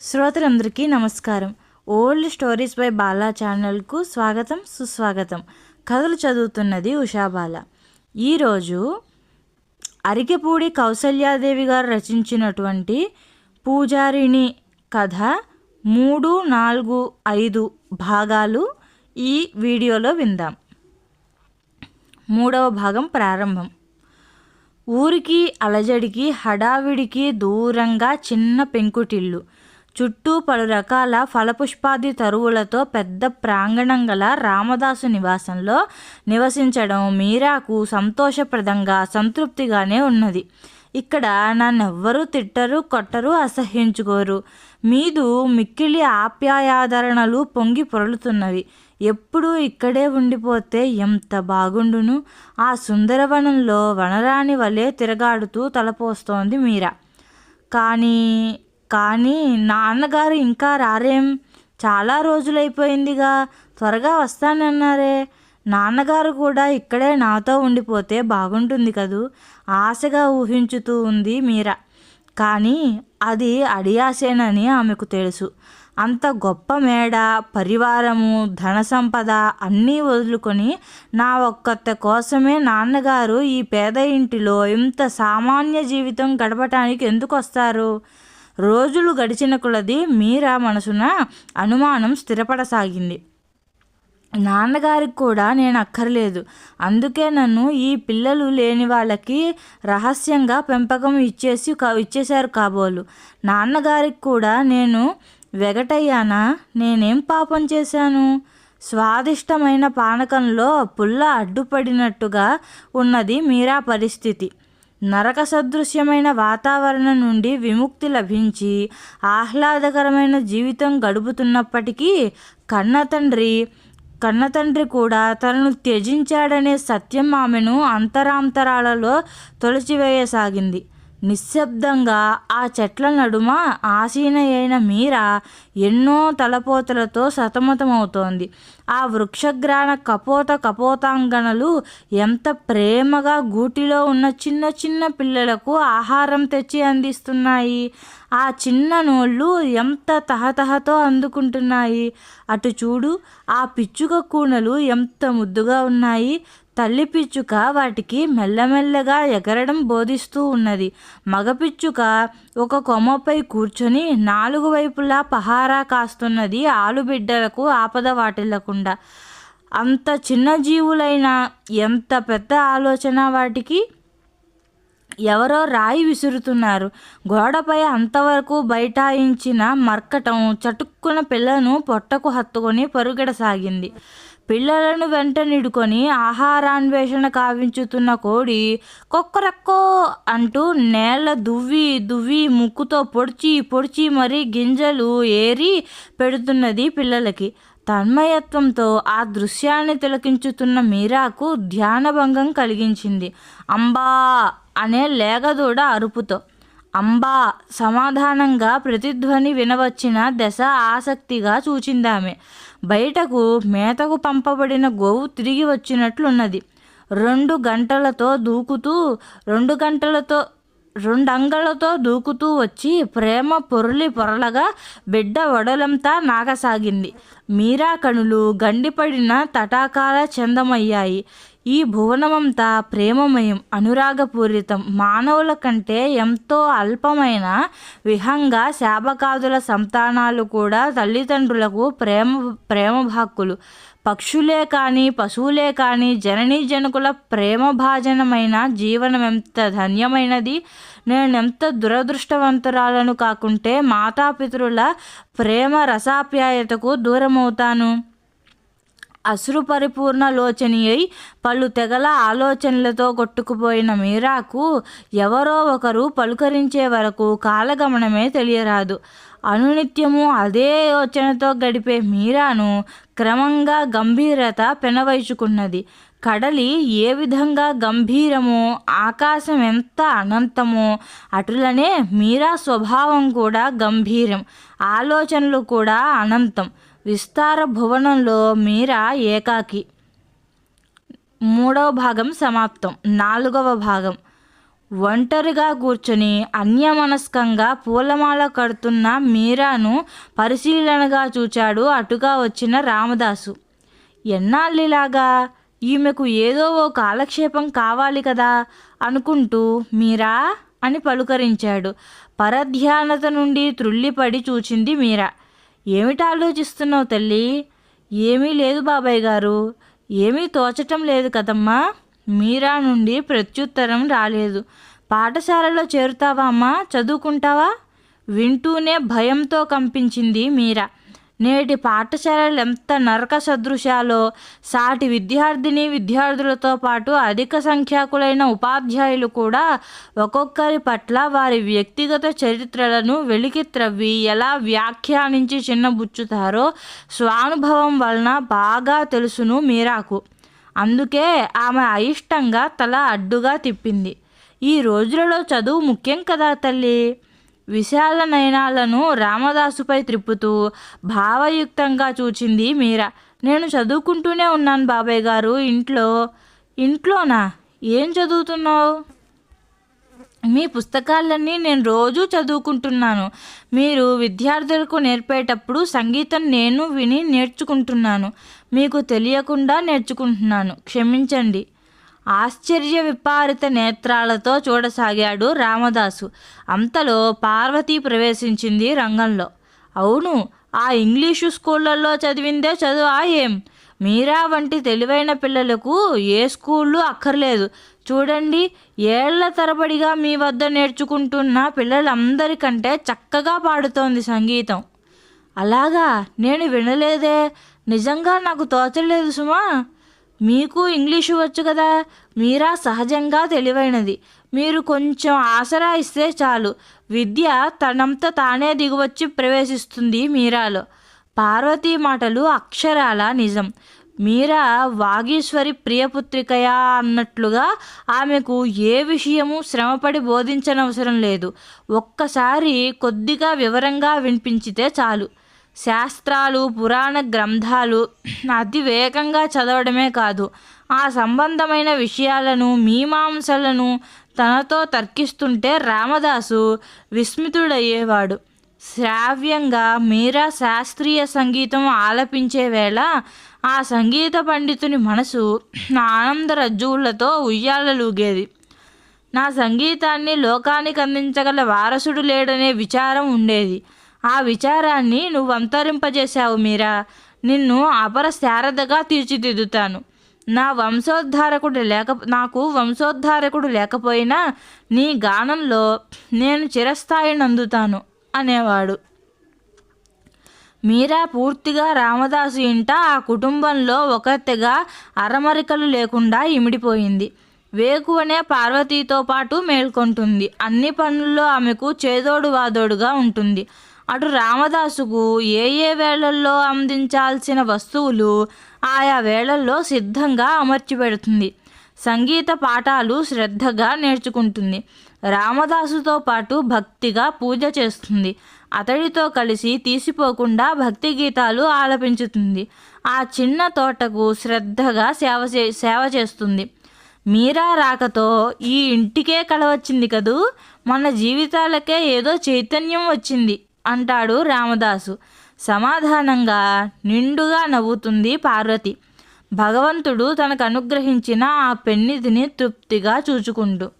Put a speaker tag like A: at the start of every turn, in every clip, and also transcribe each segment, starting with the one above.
A: శ్రోతలందరికీ నమస్కారం. Old stories by Bala ఛానల్కు స్వాగతం సుస్వాగతం. కథలు చదువుతున్నది ఉషాబాల ఈరోజు అరికెపూడి కౌసల్యాదేవి గారు రచించినటువంటి పూజారిణి కథ మూడు నాలుగు ఐదు భాగాలు ఈ వీడియోలో విందాం. మూడవ భాగం ప్రారంభం. ఊరికి అలజడికి హడావిడికి దూరంగా చిన్న పెంకుటిల్లు. చుట్టూ పలు రకాల ఫలపుష్పాది తరువులతో పెద్ద ప్రాంగణం గల రామదాసు నివాసంలో నివసించడం మీరాకు సంతోషప్రదంగా సంతృప్తిగానే ఉన్నది. ఇక్కడ నన్నెవ్వరూ తిట్టరు కొట్టరు అసహ్యించుకోరు. మీదు మిక్కిలి ఆప్యాయాదరణలు పొంగి పొరలుతున్నవి. ఎప్పుడూ ఇక్కడే ఉండిపోతే ఎంత బాగుండును? ఆ సుందరవనంలో వనరాణి వలె తిరగాడుతూ తలపోస్తోంది మీరా. కానీ కానీ నాన్నగారు ఇంకా రారేం? చాలా రోజులైపోయిందిగా. త్వరగా వస్తానన్నారే. నాన్నగారు కూడా ఇక్కడే నాతో ఉండిపోతే బాగుంటుంది కదూ? ఆశగా ఊహించుతూ ఉంది మీరా. కానీ అది అడియాసేనని ఆమెకు తెలుసు. అంత గొప్ప మేడ పరివారము ధన సంపద అన్నీ వదులుకొని నా ఒక్కత కోసమే నాన్నగారు ఈ పేద ఇంటిలో ఇంత సామాన్య జీవితం గడపటానికి ఎందుకు వస్తారు రోజులు గడిచిన కొలది మీరా మనసున అనుమానం స్థిరపడసాగింది. నాన్నగారికి కూడా నేను అక్కర్లేదు. అందుకే నన్ను ఈ పిల్లలు లేని వాళ్ళకి రహస్యంగా పెంపకం ఇచ్చేసి ఇచ్చేశారు కాబోలు. నాన్నగారికి కూడా నేను వెగటయ్యానా? నేనేం పాపం చేశాను? స్వాదిష్టమైన పానకంలో పుల్ల అడ్డుపడినట్టుగా ఉన్నది మీరా పరిస్థితి. నరక సదృశ్యమైన వాతావరణం నుండి విముక్తి లభించి ఆహ్లాదకరమైన జీవితం గడుపుతున్నప్పటికీ కన్నతండ్రి కన్నతండ్రి కూడా తనను త్యజించాడనే సత్యం ఆమెను అంతరాంతరాలలో తొలచివేయసాగింది. నిశ్శబ్దంగా ఆ చెట్ల నడుమ ఆసీన అయిన మీర ఎన్నో తలపోతలతో సతమతమవుతోంది. ఆ వృక్షగ్రాణ కపోత కపోతాంగనలు ఎంత ప్రేమగా గూటిలో ఉన్న చిన్న చిన్న పిల్లలకు ఆహారం తెచ్చి అందిస్తున్నాయి. ఆ చిన్న నోళ్ళు ఎంత తహతహతో అందుకుంటున్నాయి. అటు చూడు ఆ పిచ్చుక కూనలు ఎంత ముద్దుగా ఉన్నాయి. తల్లి పిచ్చుక వాటికి మెల్లమెల్లగా ఎగరడం బోధిస్తూ ఉన్నది. మగపిచ్చుక ఒక కొమ్మపై కూర్చొని నాలుగు వైపులా పహారా కాస్తున్నది ఆలుబిడ్డలకు ఆపద వాటిల్లకుండా. అంత చిన్న జీవులైన ఎంత పెద్ద ఆలోచన వాటికి? ఎవరో రాయి విసురుతున్నారు. గోడపై అంతవరకు బైఠాయించిన మర్కటం చటుక్కున పిల్లను పొట్టకు హత్తుకొని పరుగడసాగింది. పిల్లలను వెంట నిడుకొని ఆహారాన్వేషణ కావించుతున్న కోడి కొక్కరక్కో అంటూ నేల దువ్వి దువ్వి ముక్కుతో పొడిచి పొడిచి మరీ గింజలు ఏరి పెడుతున్నది పిల్లలకి. తన్మయత్వంతో ఆ దృశ్యాన్ని తిలకించుతున్న మీరాకు ధ్యానభంగం కలిగించింది. అంబా అనే లేగదూడ అరుపుతో. అంబా సమాధానంగా ప్రతిధ్వని వినవచ్చిన దశ ఆసక్తిగా చూచిందామె. బయటకు మేతకు పంపబడిన గోవు తిరిగి వచ్చినట్లున్నది. రెండు గంటలతో దూకుతూ రెండు గంటలతో రెండంగలతో దూకుతూ వచ్చి ప్రేమ పొరలి పొరలగా బిడ్డ వడలంతా నాగసాగింది. మీరా కణులు గండిపడిన తటాకాల చందమయ్యాయి. ఈ భువనమంతా ప్రేమమయం అనురాగపూరితం. మానవుల కంటే ఎంతో అల్పమైన విహంగా శాపకాదుల సంతానాలు కూడా తల్లిదండ్రులకు ప్రేమ ప్రేమభాక్కులు. పక్షులే కానీ పశువులే కానీ జననీ జనకుల ప్రేమభాజనమైన జీవనం ఎంత ధన్యమైనది? నేనెంత దురదృష్టవంతురాలను కాకుంటే మాతాపితరుల ప్రేమ రసాప్యాయతకు దూరమవుతాను? అసురు పరిపూర్ణ లోచని అయి పలు తెగల ఆలోచనలతో కొట్టుకుపోయిన మీరాకు ఎవరో ఒకరు పలుకరించే వరకు కాలగమనమే తెలియరాదు. అనునిత్యము అదే యోచనతో గడిపే మీరాను క్రమంగా గంభీరత పెనవైచుకున్నది. కడలి ఏ విధంగా గంభీరమో ఆకాశం ఎంత అనంతమో అటులనే మీరా స్వభావం కూడా గంభీరం ఆలోచనలు కూడా అనంతం. విస్తార భువనంలో మీరా ఏకాకి. మూడవ భాగం సమాప్తం. నాలుగవ భాగం. ఒంటరిగా కూర్చొని అన్యమనస్కంగా పూలమాల కడుతున్న మీరాను పరిశీలనగా చూచాడు అటుగా వచ్చిన రామదాసు. ఎన్నాళ్ళిలాగా? ఈమెకు ఏదో ఓ కాలక్షేపం కావాలి కదా అనుకుంటూ మీరా అని పలుకరించాడు. పరధ్యానత నుండి త్రుళ్ళిపడి చూచింది మీరా. ఏమిటి ఆలోచిస్తున్నావు తల్లి? ఏమీ లేదు బాబాయ్ గారు. ఏమీ తోచటం లేదు కదమ్మా. మీరా నుండి ప్రత్యుత్తరం రాలేదు. పాఠశాలలో చేరుతావా అమ్మా? చదువుకుంటావా? వింటూనే భయంతో కంపించింది మీరా. నేటి పాఠశాలలు ఎంత నరక సదృశాలో సాటి విద్యార్థిని విద్యార్థులతో పాటు అధిక సంఖ్యాకులైన ఉపాధ్యాయులు కూడా ఒక్కొక్కరి పట్ల వారి వ్యక్తిగత చరిత్రలను వెలికి త్రవ్వి ఎలా వ్యాఖ్యానించి చిన్నబుచ్చుతారో స్వానుభవం వలన బాగా తెలుసును మీరాకు. అందుకే ఆమె అయిష్టంగా తల అడ్డుగా తిప్పింది. ఈ రోజులలో చదువు ముఖ్యం కదా తల్లి? విశాల నయనాలను రామదాసుపై త్రిప్పుతూ భావయుక్తంగా చూచింది మీరా. నేను చదువుకుంటూనే ఉన్నాను బాబాయ్ గారు. ఇంట్లో ఇంట్లోనా? ఏం చదువుతున్నావు? మీ పుస్తకాలన్నీ నేను రోజు చదువుకుంటున్నాను. మీరు విద్యార్థులకు నేర్పేటప్పుడు సంగీతం నేను విని నేర్చుకుంటున్నాను. మీకు తెలియకుండా నేర్చుకుంటున్నాను. క్షమించండి. ఆశ్చర్య విపారిత నేత్రాలతో చూడసాగాడు రామదాసు. అంతలో పార్వతి ప్రవేశించింది రంగంలో. అవును ఆ ఇంగ్లీషు స్కూళ్ళల్లో చదివిందే చదువా ఏం? మీరా వంటి తెలివైన పిల్లలకు ఏ స్కూళ్ళు అక్కర్లేదు. చూడండి ఏళ్ళ తరబడిగా మీ వద్ద నేర్చుకుంటున్న పిల్లలందరికంటే చక్కగా పాడుతోంది సంగీతం. అలాగా? నేను వినలేదే. నిజంగా నాకు తోచలేదు సుమా. మీకు ఇంగ్లీషు వచ్చు కదా. మీరా సహజంగా తెలివైనది. మీరు కొంచెం ఆసరా ఇస్తే చాలు. విద్య తనంత తానే దిగువచ్చి ప్రవేశిస్తుంది మీరాలో. పార్వతీ మాటలు అక్షరాల నిజం. మీరా వాగీశ్వరి ప్రియపుత్రికయా అన్నట్లుగా ఆమెకు ఏ విషయము శ్రమపడి బోధించనవసరం లేదు. ఒక్కసారి కొద్దిగా వివరంగా వినిపించితే చాలు. శాస్త్రాలు పురాణ గ్రంథాలు అతి వేగంగా చదవడమే కాదు ఆ సంబంధమైన విషయాలను మీమాంసలను తనతో తర్కిస్తుంటే రామదాసు విస్మితుడయ్యేవాడు. శ్రావ్యంగా మీరా శాస్త్రీయ సంగీతం ఆలపించే వేళ ఆ సంగీత పండితుని మనసు ఆనంద రజ్జువులతో ఉయ్యాలలుగేది. నా సంగీతాన్ని లోకానికి అందించగల వారసుడు లేడనే విచారం ఉండేది. ఆ విచారాన్ని నువ్వు అంతరింపజేశావు మీరా? నిన్ను అపర శారదగా తీర్చిదిద్దుతాను. నా వంశోద్ధారకుడు లేక నాకు వంశోద్ధారకుడు లేకపోయినా నీ గానంలో నేను చిరస్థాయిని అందుతాను అనేవాడు. మీరా పూర్తిగా రామదాసు ఇంట ఆ కుటుంబంలో ఒకతిగా అరమరికలు లేకుండా ఇమిడిపోయింది. వేకువనే పార్వతీతో పాటు మేల్కొంటుంది. అన్ని పనుల్లో ఆమెకు చేదోడు వాదోడుగా ఉంటుంది. అటు రామదాసుకు ఏ ఏ వేళల్లో అందించాల్సిన వస్తువులు ఆయా వేళల్లో సిద్ధంగా అమర్చిపెడుతుంది. సంగీత పాఠాలు శ్రద్ధగా నేర్చుకుంటుంది. రామదాసుతో పాటు భక్తిగా పూజ చేస్తుంది. అతడితో కలిసి తీసిపోకుండా భక్తి గీతాలు ఆలపించుతుంది. ఆ చిన్న తోటకు శ్రద్ధగా సేవ చే సేవ చేస్తుంది. మీరా రాకతో ఈ ఇంటికే కలవచ్చింది కదూ? మన జీవితాలకే ఏదో చైతన్యం వచ్చింది. అంటాడు రామదాసు. సమాధానంగా నిండుగా నవ్వుతుంది పార్వతి. భగవంతుడు తనకు అనుగ్రహించిన ఆ పెన్నిధిని తృప్తిగా చూచుకుంటూ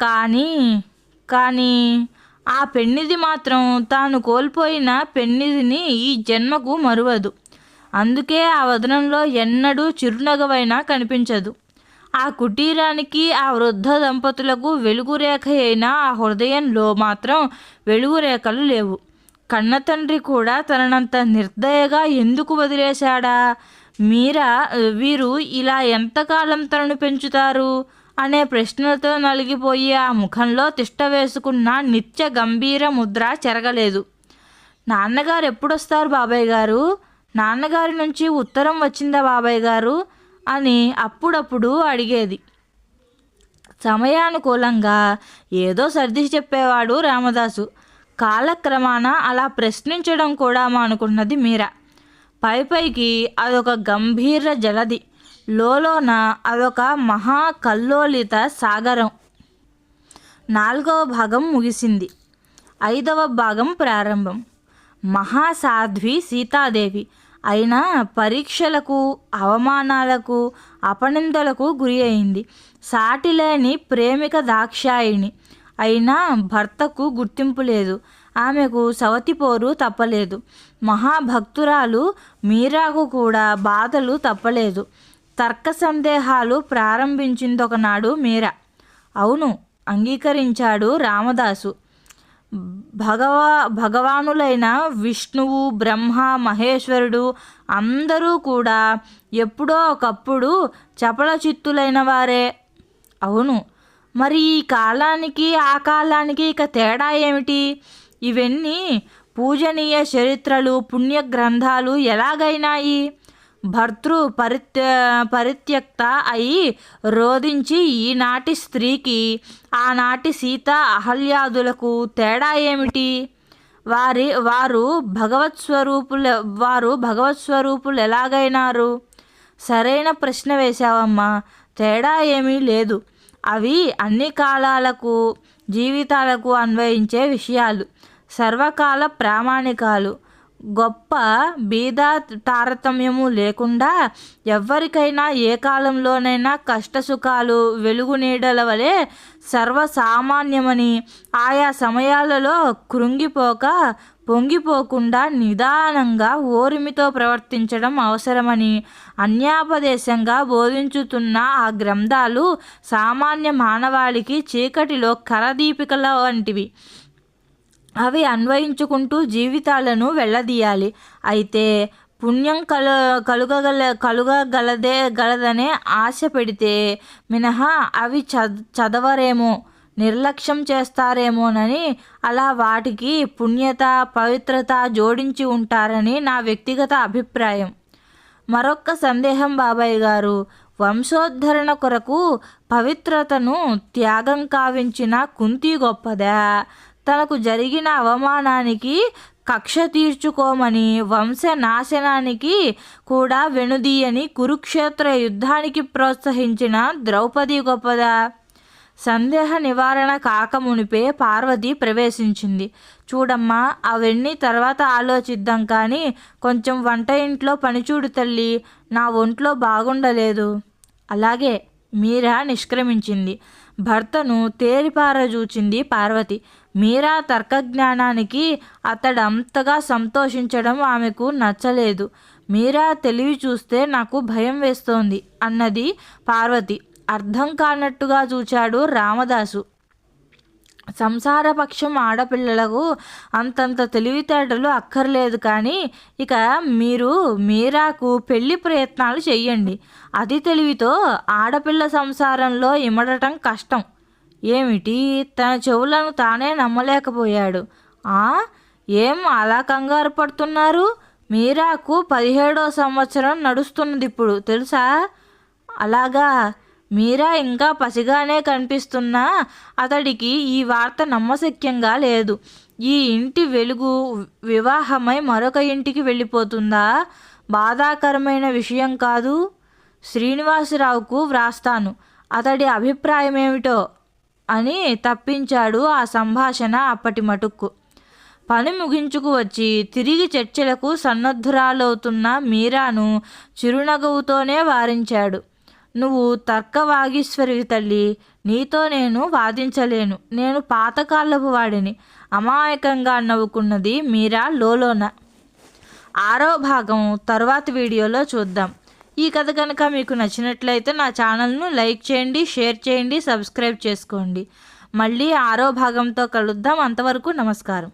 A: కానీ కానీ ఆ పెన్నిది మాత్రం తాను కోల్పోయిన పెన్నిధిని ఈ జన్మకు మరువదు. అందుకే ఆ వదనంలో ఎన్నడూ చిరునగవైనా కనిపించదు. ఆ కుటీరానికి ఆ వృద్ధ దంపతులకు వెలుగురేఖ అయిన ఆ హృదయంలో మాత్రం వెలుగురేఖలు లేవు. కన్నతండ్రి కూడా తననంత నిర్దయగా ఎందుకు వదిలేశాడా? మీరా వీరు ఇలా ఎంతకాలం తనను పెంచుతారు? అనే ప్రశ్నలతో నలిగిపోయి ఆ ముఖంలో తిష్ట వేసుకున్న నిత్య గంభీర ముద్ర చెరగలేదు. నాన్నగారు ఎప్పుడొస్తారు బాబాయ్ గారు? నాన్నగారి నుంచి ఉత్తరం వచ్చిందా బాబాయ్ గారు? అని అప్పుడప్పుడు అడిగేది. సమయానుకూలంగా. ఏదో సర్ది చెప్పేవాడు రామదాసు. కాలక్రమాన అలా ప్రశ్నించడం కూడా మానుకున్నది మీరా. పై పైకి అదొక గంభీర జలది. లోలోన అదొక మహా కల్లోలిత సాగరం. నాలుగవ భాగం ముగిసింది. ఐదవ భాగం ప్రారంభం. మహాసాధ్వి సీతాదేవి. అయినా పరీక్షలకు అవమానాలకు అపనిందలకు గురి అయింది. సాటిలేని ప్రేమిక దాక్షాయిణి. అయినా భర్తకు గుర్తింపు లేదు. ఆమెకు సవతిపోరు తప్పలేదు. మహాభక్తురాలు మీరాకు కూడా బాధలు తప్పలేదు. తర్క సందేహాలు ప్రారంభించిందొకనాడు మీరా. అవును అంగీకరించాడు రామదాసు. భగవా భగవానులైన విష్ణువు బ్రహ్మ మహేశ్వరుడు అందరూ కూడా ఎప్పుడో ఒకప్పుడు చపల చిత్తులైన వారే. అవును మరి ఈ కాలానికి ఆ కాలానికి ఇక తేడా ఏమిటి? ఇవన్నీ పూజనీయ చరిత్రలు పుణ్య గ్రంథాలు ఎలాగైనాయి? భర్తృ పరిత్య పరిత్యక్త అయి రోధించి ఈనాటి స్త్రీకి ఆనాటి సీత అహల్యాదులకు తేడా ఏమిటి? వారి వారు భగవత్ స్వరూపులు వారు భగవత్ స్వరూపులు ఎలాగైనారు? సరైన ప్రశ్న వేశావమ్మా. తేడా ఏమీ లేదు. అవి అన్ని కాలాలకు జీవితాలకు అన్వయించే విషయాలు. సర్వకాల ప్రామాణికాలు. గొప్ప బీద తారతమ్యము లేకుండా ఎవరికైనా ఏ కాలంలోనైనా కష్టసుఖాలు వెలుగు నీడల వలె సర్వసామాన్యమని ఆయా సమయాలలో కృంగిపోక పొంగిపోకుండా నిదానంగా ఓరిమితో ప్రవర్తించడం అవసరమని అన్యాపదేశంగా బోధించుతున్న ఆ గ్రంథాలు సామాన్య మానవాళికి చీకటిలో కరదీపికల వంటివి. అవి అన్వయించుకుంటూ జీవితాలను వెళ్ళదీయాలి అయితే పుణ్యం కలు కలుగగల కలుగగలదే గలదనే ఆశ పెడితే మినహా అవి చద చదవరేమో. నిర్లక్ష్యం చేస్తారేమోనని అలా వాటికి పుణ్యత పవిత్రత జోడించి ఉంటారని నా వ్యక్తిగత అభిప్రాయం. మరొక్క సందేహం బాబాయ్ గారు వంశోద్ధరణ కొరకు పవిత్రతను త్యాగం కావించిన కుంతి గొప్పదా. తనకు జరిగిన అవమానానికి కక్ష తీర్చుకోమని వంశ నాశనానికి కూడా వెనుదీయని కురుక్షేత్ర యుద్ధానికి ప్రోత్సహించిన ద్రౌపది గొప్పదా. సందేహ నివారణ కాకమునిపే పార్వతి ప్రవేశించింది. చూడమ్మా అవన్నీ తర్వాత ఆలోచిద్దాం కానీ కొంచెం వంట ఇంట్లో పనిచూడు తల్లి నా ఒంట్లో బాగుండలేదు. అలాగే మీరా నిష్క్రమించింది. భర్తను తేరిపారజూచింది పార్వతి. మీరా తర్కజ్ఞానానికి అతడంతగా సంతోషించడం ఆమెకు నచ్చలేదు. మీరా తెలివి చూస్తే నాకు భయం వేస్తోంది అన్నది పార్వతి. అర్థం కానట్టుగా చూచాడు రామదాసు. సంసారపక్షం ఆడపిల్లలకు అంతంత తెలివితేటలు అక్కర్లేదు కానీ ఇక మీరు మీరాకు పెళ్ళి ప్రయత్నాలు చెయ్యండి. అతి తెలివితో ఆడపిల్ల సంసారంలో ఇమడటం కష్టం. ఏమిటి? తన చెవులను తానే నమ్మలేకపోయాడు. ఆ? ఏం అలా కంగారు పడుతున్నారు? మీరాకు పదిహేడో సంవత్సరం నడుస్తున్నది ఇప్పుడు తెలుసా? అలాగా? మీరా ఇంకా పసిగానే కనిపిస్తున్నా అతడికి ఈ వార్త నమ్మశక్యంగా లేదు. ఈ ఇంటి వెలుగు వివాహమై మరొక ఇంటికి వెళ్ళిపోతుందా? బాధాకరమైన విషయం కాదు. శ్రీనివాసరావుకు వ్రాస్తాను. అతడి అభిప్రాయం ఏమిటో అని తప్పించాడు ఆ సంభాషణ అప్పటి మటుక్కు. పని ముగించుకు వచ్చి తిరిగి చర్చలకు సన్నద్ధురాలవుతున్న మీరాను చిరునగవుతోనే వారించాడు. నువ్వు తర్కవాగీశ్వరి తల్లి. నీతో నేను వాదించలేను. నేను పాతకాలపు వాడిని. అమాయకంగా నవ్వుకున్నది మీరా లోలోన. ఆరో భాగం తర్వాత వీడియోలో చూద్దాం. ఈ కథ కనుక మీకు నచ్చినట్లయితే నా ఛానల్ను లైక్ చేయండి షేర్ చేయండి సబ్స్క్రైబ్ చేసుకోండి. మళ్ళీ ఆరో భాగంతో కలుద్దాం. అంతవరకు నమస్కారం.